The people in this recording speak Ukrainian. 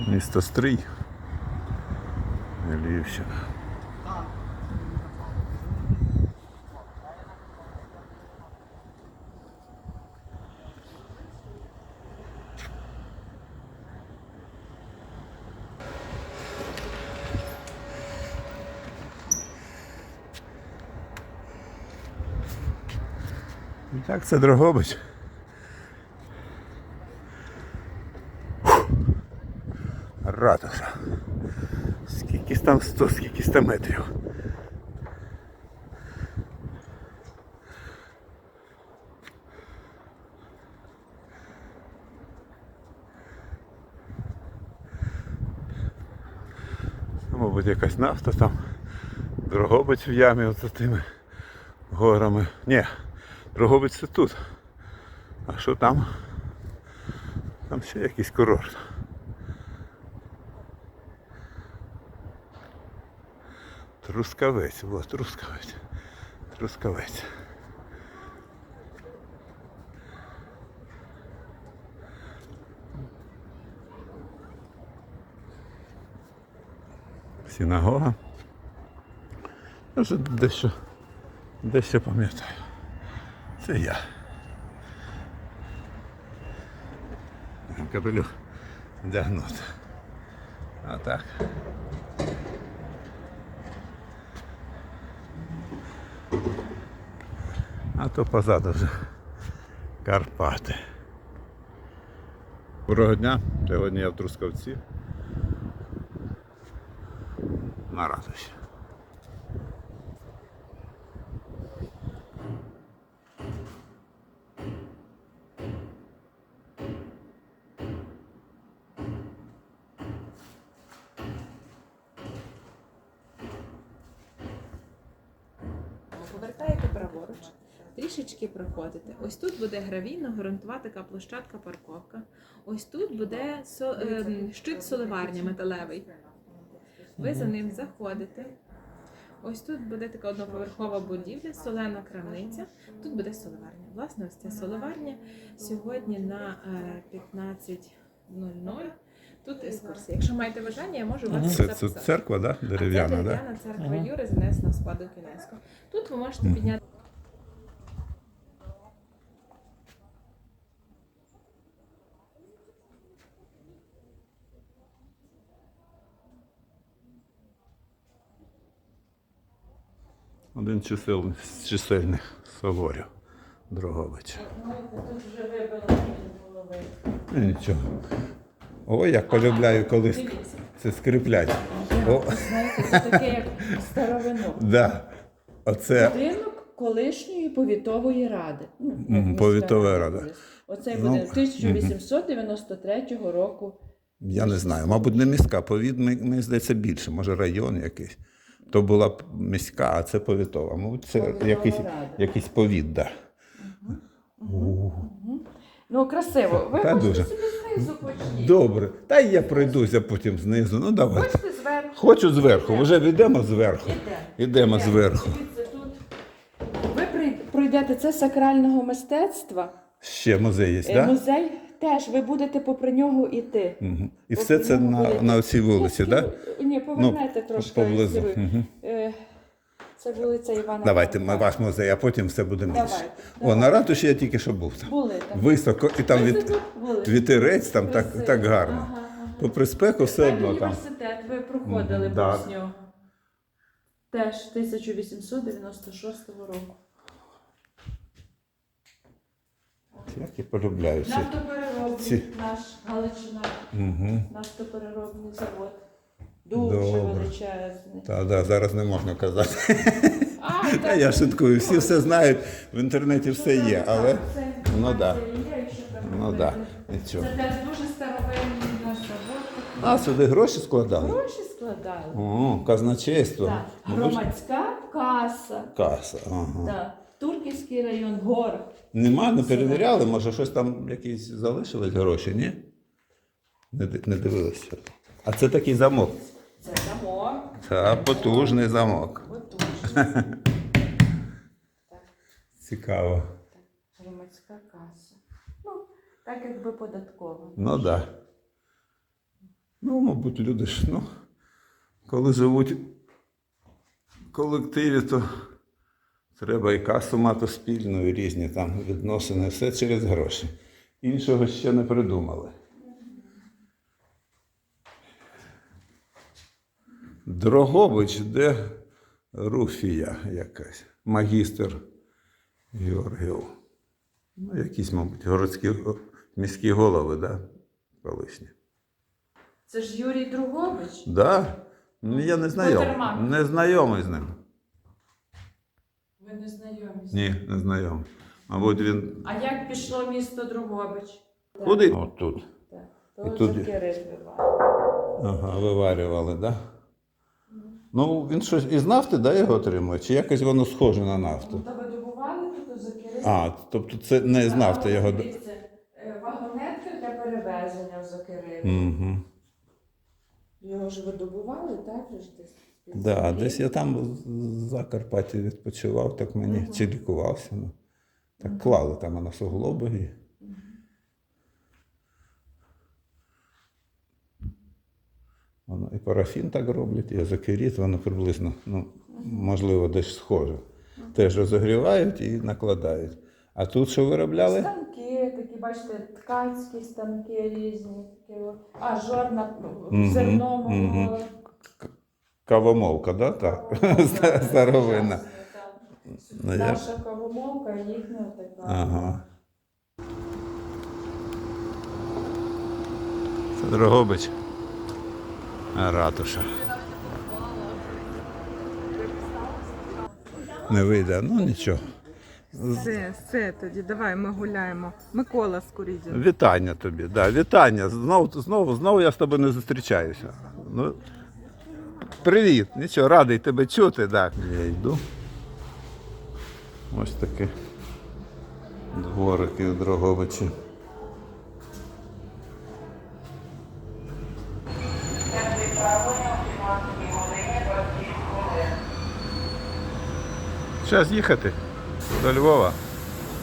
Місто Стрий. Львівщина. Так, це Дрогобич. Ратуша. Скільки там 100, скільки 100 метрів. Це, Мабуть, якась нафта там. Дрогобич в ямі от за тими горами. Ні, Дрогобич це тут. А що там? Там ще якийсь курорт. Трускавець, вот трускавець. Трускавець. Синагога. Я вже дещо, дещо пам'ятаю. Це я. Капелюх вдягнути. А так. А то позаду вже Карпати. Доброго дня. Сьогодні я в Трускавці. На ратуші. Повертаєте праворуч, трішечки проходите. Ось тут буде гравійно ґрунтова така площадка парковка. Ось тут буде со- ем, щит соливарня металевий. Ви за ним заходите. Ось тут буде така одноповерхова будівля, солена крамниця. Тут буде соливарня. Власне, ось ця соливарня сьогодні на е, 15.00. Тут екскурсія. Якщо маєте бажання, я можу вас Це, це церква, да? А Дерев'яна, да? церква Юри занесена в спадок ЮНЕСКО. Тут ви можете підняти. Один чисел, з чисельних соборів Дрогобича. Ну, Нічого. О, як полюбляю, коли ск- це скріплять. О, Знаєте, це таке як старовино. да. Оце Будинок колишньої повітової ради. Ну, Мгм, міська повітова рада. колись. Оцей Ну, будинок 1893 року. Я не знаю, мабуть, не міська. Повід, мені мені здається, більше, може район якийсь. То була б міська, а це повітова. Мабуть, це Повітова якийсь, рада. якийсь повіт, да. Ну, красиво. Ви Та хочете дуже. собі знизу почніть. Добре. Та й я пройдуся потім знизу. Ну давай. Хочете зверху? Хочу зверху, вже йдемо зверху. Ідемо. Ідемо зверху. Дивіться, тут. Ви прий- пройдете це сакрального мистецтва. Ще музей є, Е, так? Да? Музей теж, ви будете попри нього йти. Мгм. І все це на, на цій вулиці, так? Да? Ні, повернете Ну, трошки. поблизу. Мгм. Е, Це вулиця Івана. Давайте ми ваш музей, а потім все буде менше. Давайте, О, на ратуші я тільки що був там. Були там. Високо, і там від, вітерець, там так, Красиво. так гарно. Ага, ага. Попри спеку все Так, одно там. університет, ви проходили Мгм, да. повз нього. Теж 1896 року. Як я полюбляю. Нафтопереробний Ці- наш Галичина, Угу. нафтопереробний завод. Дуже Добре. величезний. Та, да, зараз не можна казати. А, Та так, я шуткую, всі все знають, в інтернеті все є, але ну да. ну да, нічого. Це теж дуже старовинний наш завод. А сюди гроші складали? Гроші складали. О, казначейство. Так. Ну, ви ж- Громадська каса. Каса. Ага. Так. Турківський район, гор. Нема, не перевіряли, може щось там якісь залишились гроші, ні? Не, ди- не дивилися. А це такий замок. Це замок. Це потужний замок. Потужний. Цікаво. Громадська каса. Ну, так якби податкова. Ну так. Да. Ну, мабуть, люди ж, ну, коли живуть в колективі, то треба і касу мати спільну, і різні там відносини, все через гроші. Іншого ще не придумали. Дрогобич, де Руфія якась, магістр Георгіїв. Ну, якісь, мабуть, городські міські голови, да? колишні. Це ж Юрій Другович. Да? Ну, я не знайомий. Не знайомий з ним. Ви не знайомі. Ні, не знайомий. Мабуть, він. А як пішло місто Другович? Куди? От тут. Так. І тут- Ага, виварювали, так? Да? Ну, він щось із нафти, да, його отримує? Чи якось воно схоже на нафту? Та ви добували тут Закирилів? А, тобто це не з нафти його. до- е, Вагонетка для перевезення в Закирилів. Угу. Його ж ви добували, так? же ж десь? Да, десь я там в Закарпатті відпочивав, так мені чи лікувався. Ну. Так клали там на суглоби. І... Воно, і парафін так роблять, і азокеріт, воно приблизно, ну, можливо, десь схоже. Теж розогрівають і накладають. А тут що виробляли? Станки, такі, бачите, ткацькі станки різні. А, жорна Мгм, зерно мгм. молола. Кавомолка, да? так? Старовина. Ну, я- Наша кавомолка, їхня така. Ага. Це Дрогобич. Ратуша. Не вийде, ну нічого. Все, все тоді, давай ми гуляємо. Микола Скурідін. Вітання тобі, да, вітання. Знову, знову, знову я з тобою не зустрічаюся. Ну, привіт, нічого, радий тебе чути. Так. Я йду. Ось такі дворики у Дрогобичі. Зараз їхати до Львова.